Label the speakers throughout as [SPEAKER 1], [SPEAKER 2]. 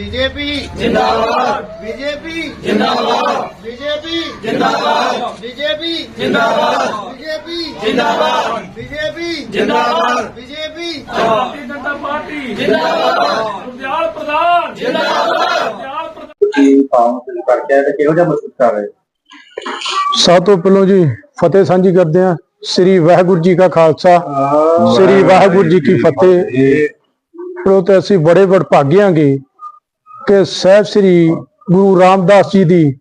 [SPEAKER 1] BJP जिंदाबाद BJP जिंदाबाद BJP जिंदाबाद बीजेपी जिंदाबाद बीजेपी जिंदाबाद बीजेपी जिंदाबाद बीजेपी
[SPEAKER 2] ਭਾਰਤੀ ਜਨਤਾ ਪਾਰਟੀ ਜਿੰਦਾਬਾਦ ਗੁਰਦਿਆਲ ਪ੍ਰਧਾਨ ਜਿੰਦਾਬਾਦ ਗੁਰਦਿਆਲ ਪ੍ਰਧਾਨ
[SPEAKER 3] ਕੀ ਕੰਮ ਤੁਸੀਂ ਕਰਕੇ ਆਏ ਤੇ ਕਿਹੋ ਜਿਹਾ ਮਹਿਸੂਸ ਕਰ ਰਹੇ
[SPEAKER 4] ਸਭ ਤੋਂ ਪਹਿਲਾਂ ਜੀ ਫਤਿਹ ਸਾਂਝੀ ਕਰਦੇ ਹਾਂ ਸ੍ਰੀ ਵਾਹਿਗੁਰੂ ਜੀ ਕਾ ਖਾਲਸਾ ਸ੍ਰੀ ਵਾਹਿਗੁਰੂ ਜੀ ਕੀ ਫਤਿਹ ਪ੍ਰੋ ਤੇ ਅਸੀਂ ਬੜੇ ਵਡਭਾਗਿਆਂਗੇ ਕਿ ਸਾਹਿਬ ਸ੍ਰੀ ਗੁਰੂ ਰਾਮਦਾਸ ਜੀ ਦੀ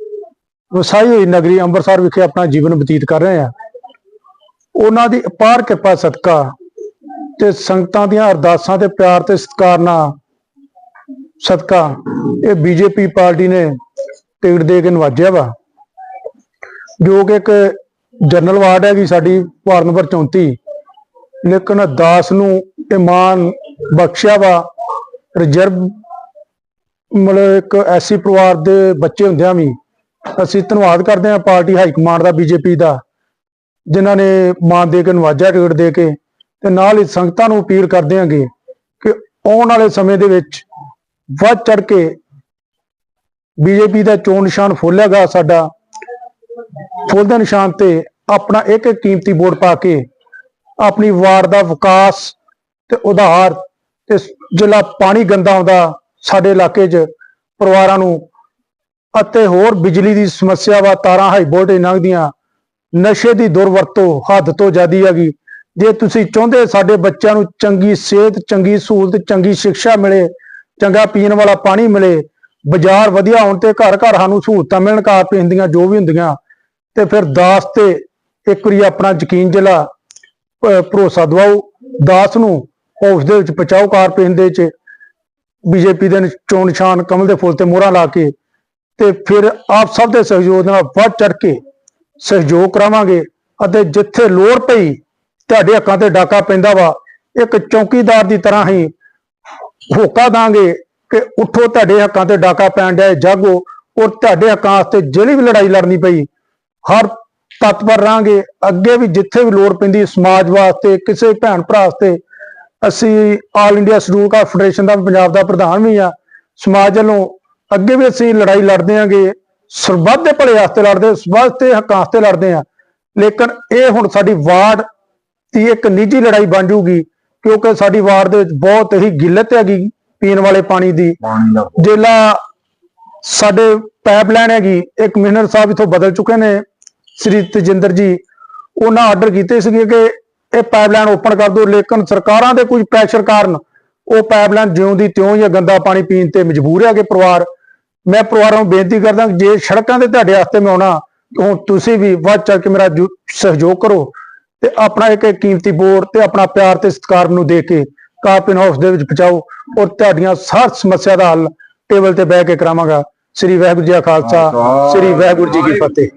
[SPEAKER 4] ਵਸਾਈ ਹੋਈ ਨਗਰੀ ਅੰਮ੍ਰਿਤਸਰ ਵਿਖੇ ਆਪਣਾ ਜੀਵਨ ਬਤੀਤ ਕਰ ਰਹੇ ਆ। ਉਹਨਾਂ ਦੀ ਅਪਾਰ ਕਿਰਪਾ ਸਦਕਾ ਤੇ ਸੰਗਤਾਂ ਦੀਆਂ ਅਰਦਾਸਾਂ ਤੇ ਪਿਆਰ ਤੇ ਸਤਿਕਾਰ ਨਾਲ ਸਦਕਾ ਇਹ ਬੀਜੇਪੀ ਪਾਰਟੀ ਨੇ ਟਿਕਟ ਦੇ ਕੇ ਨਵਾਜਿਆ ਵਾ। ਜੋ ਕਿ ਇੱਕ ਜਨਰਲ ਵਾਰਡ ਹੈਗੀ ਸਾਡੀ, ਵਾਰਡ ਨੰਬਰ 34 ਲੇਕਿਨ ਦਾਸ ਨੂੰ ਇਮਾਨ ਬਖਸ਼ਿਆ ਵਾ, ਰਿਜ਼ਰਵ ਮਤਲਬ ਇੱਕ ਐਸੀ ਪਰਿਵਾਰ ਦੇ ਬੱਚੇ ਹੁੰਦਿਆਂ ਵੀ ਅਸੀਂ ਧੰਨਵਾਦ ਕਰਦੇ ਹਾਂ ਪਾਰਟੀ ਹਾਈ ਕਮਾਂਡ ਦਾ, ਬੀਜੇਪੀ ਦਾ, ਜਿਨ੍ਹਾਂ ਨੇ ਮਾਨ ਦੇ ਕੇ ਨਵਾਜਿਆ ਟਿਕਟ ਦੇ ਕੇ ਤੇ ਨਾਲ ਹੀ ਸੰਗਤਾਂ ਨੂੰ ਅਪੀਲ ਕਰਦੇ ਹਾਂਗੇ ਕਿ ਆਉਣ ਵਾਲੇ ਸਮੇਂ ਦੇ ਵਿੱਚ ਵੱਧ ਚੜ ਕੇ ਬੀਜੇਪੀ ਦਾ ਚੋਣ ਨਿਸ਼ਾਨ ਫੋਲੇਗਾ ਸਾਡਾ। ਫੁੱਲ ਦੇ ਨਿਸ਼ਾਨ ਤੇ ਆਪਣਾ ਇੱਕ ਇੱਕ ਕੀਮਤੀ ਵੋਟ ਪਾ ਕੇ ਆਪਣੀ ਵਾਰ ਦਾ ਵਿਕਾਸ ਤੇ ਉਧਾਰ ਤੇ ਜਿਹੜਾ ਪਾਣੀ ਗੰਦਾ ਆਉਂਦਾ ਸਾਡੇ ਇਲਾਕੇ 'ਚ ਪਰਿਵਾਰਾਂ ਨੂੰ ਅਤੇ ਹੋਰ ਬਿਜਲੀ ਦੀ ਸਮੱਸਿਆ ਵਾ, ਤਾਰਾਂ ਹਾਈ ਵੋਲਟੇਜ ਲੰਘਦੀਆਂ, ਨਸ਼ੇ ਦੀ ਦੁਰਵਰਤੋਂ ਹੱਦ ਤੋਂ ਜ਼ਿਆਦੀ ਹੈਗੀ। ਜੇ ਤੁਸੀਂ ਚਾਹੁੰਦੇ ਸਾਡੇ ਬੱਚਿਆਂ ਨੂੰ ਚੰਗੀ ਸਿਹਤ, ਚੰਗੀ ਸਹੂਲਤ, ਚੰਗੀ ਸਿੱਖਿਆ ਮਿਲੇ, ਚੰਗਾ ਪੀਣ ਵਾਲਾ ਪਾਣੀ ਮਿਲੇ, ਬਾਜ਼ਾਰ ਵਧੀਆ ਹੋਣ ਤੇ ਘਰ ਘਰ ਸਾਨੂੰ ਸਹੂਲਤਾਂ ਮਿਲਣ ਕਾਰ ਪੈਂਦੀਆਂ ਜੋ ਵੀ ਹੁੰਦੀਆਂ, ਤੇ ਫਿਰ ਦਾਸ ਤੇ ਇੱਕ ਵਾਰੀ ਆਪਣਾ ਯਕੀਨ ਜਿਹੜਾ ਭਰੋਸਾ ਦਵਾਓ। ਦਾਸ ਨੂੰ ਹਾਊਸ ਦੇ ਵਿੱਚ ਪਹੁੰਚਾਓ ਕਾਰ ਦੇ ਚ ਬੀਜੇਪੀ ਦੇ ਚੋਣ ਨਿਸ਼ਾਨ ਕਮਲ ਦੇ ਫੁੱਲ ਤੇ ਮੋਹਰਾਂ ਲਾ ਕੇ ਤੇ ਫਿਰ ਆਪ ਸਭ ਦੇ ਸਹਿਯੋਗ ਨਾਲ ਵੱਧ ਚੜ ਕੇ ਸਹਿਯੋਗ ਕਰਾਵਾਂਗੇ ਅਤੇ ਜਿੱਥੇ ਲੋੜ ਪਈ ਤੁਹਾਡੇ ਹੱਕਾਂ ਤੇ ਡਾਕਾ ਪੈਂਦਾ ਵਾ, ਇੱਕ ਚੌਕੀਦਾਰ ਦੀ ਤਰ੍ਹਾਂ ਹੀ ਹੋਕਾ ਦਾਂਗੇ ਕਿ ਉਠੋ ਤੁਹਾਡੇ ਹੱਕਾਂ ਤੇ ਡਾਕਾ ਪੈਣ ਡਿਆ ਜਾਗੋ ਔਰ ਤੁਹਾਡੇ ਹੱਕਾਂ ਵਾਸਤੇ ਜਿਹੜੀ ਵੀ ਲੜਾਈ ਲੜਨੀ ਪਈ, ਹਰ ਤਤਪਰ ਰਾਂਗੇ ਅੱਗੇ ਵੀ ਜਿੱਥੇ ਵੀ ਲੋੜ ਪੈਂਦੀ ਸਮਾਜ ਵਾਸਤੇ, ਕਿਸੇ ਭੈਣ ਭਰਾ ਵਾਸਤੇ ਅਸੀਂ all India scheduled caste federation ਦਾ, ਪੰਜਾਬ ਦਾ ਪ੍ਰਧਾਨ ਵੀ ਆ ਸਮਾਜ ਵੱਲੋਂ ਅੱਗੇ ਵੀ ਅਸੀਂ ਲੜਾਈ ਲੜਦੇ ਆਂਗੇ ਸਰਬੱਤ ਦੇ ਭਲੇ ਵਾਸਤੇ ਲੜਦੇ ਸਰਬੱਤ ਦੇ ਹੱਕਾਂ ਵਾਸਤੇ ਲੜਦੇ ਆ ਲੇਕਿਨ ਇਹ ਹੁਣ ਸਾਡੀ ਵਾਰਡ ਦੀ ਇੱਕ ਨਿੱਜੀ ਲੜਾਈ ਬਣ ਜੂਗੀ ਕਿਉਂਕਿ ਸਾਡੀ ਵਾਰਡ ਦੇ ਵਿੱਚ ਬਹੁਤ ਹੀ ਗਿੱਲਤ ਹੈਗੀ ਪੀਣ ਵਾਲੇ ਪਾਣੀ ਦੀ।
[SPEAKER 3] ਪਾਣੀ
[SPEAKER 4] ਜਿਹੜਾ ਸਾਡੇ ਪਾਈਪਲਾਈਨ ਹੈਗੀ, ਇੱਕ ਮਿਹਨਰ ਸਾਹਿਬ ਇਥੋਂ ਬਦਲ ਚੁੱਕੇ ਨੇ, ਸ੍ਰੀ ਤਜਿੰਦਰ ਜੀ, ਉਹਨਾਂ ਆਰਡਰ ਕੀਤੇ ਸੀਗੇ ਕਿ ਇਹ ਪਾਈਪਲਾਈਨ ਓਪਨ ਕਰ ਦਿਓ, ਲੇਕਿਨ ਸਰਕਾਰਾਂ ਦੇ ਕੁਝ ਪ੍ਰੈਸ਼ਰ ਕਾਰਨ ਉਹ ਪਾਈਪਲਾਈਨ ਜਿਉਂ ਦੀ ਤਿਉਂ ਹੀ ਗੰਦਾ ਪਾਣੀ ਪੀਣ ਤੇ ਮਜਬੂਰ ਹੈਗੇ ਪਰਿਵਾਰ। ਮੈਂ ਪਰਿਵਾਰਾਂ ਨੂੰ ਬੇਨਤੀ ਕਰਦਾ ਜੇ ਸੜਕਾਂ ਦੇ ਤੁਹਾਡੇ ਵਾਸਤੇ ਮੈਂ ਆਉਣਾ, ਤਾਂ ਤੁਸੀਂ ਵੀ ਵੱਧ ਚੜ ਕੇ ਮੇਰਾ ਸਹਿਯੋਗ ਕਰੋ ਤੇ ਆਪਣਾ ਇੱਕ ਕੀਮਤੀ ਬੋਰ ਤੇ ਆਪਣਾ ਪਿਆਰ ਤੇ ਸਤਿਕਾਰ ਨੂੰ ਦੇ ਕੇ ਕਾਰਪਿਨ ਹਾਊਸ ਦੇ ਵਿੱਚ ਪਹੁੰਚਾਓ ਔਰ ਤੁਹਾਡੀਆਂ ਸਾਰ ਸਮੱਸਿਆ ਦਾ ਹੱਲ ਟੇਬਲ ਤੇ ਬਹਿ ਕੇ ਕਰਾਵਾਂਗਾ। ਸ੍ਰੀ ਵਾਹਿਗੁਰੂ ਜੀ ਕਾ ਖਾਲਸਾ, ਸ੍ਰੀ ਵਾਹਿਗੁਰੂ ਜੀ ਕੀ
[SPEAKER 3] ਫਤਿਹ।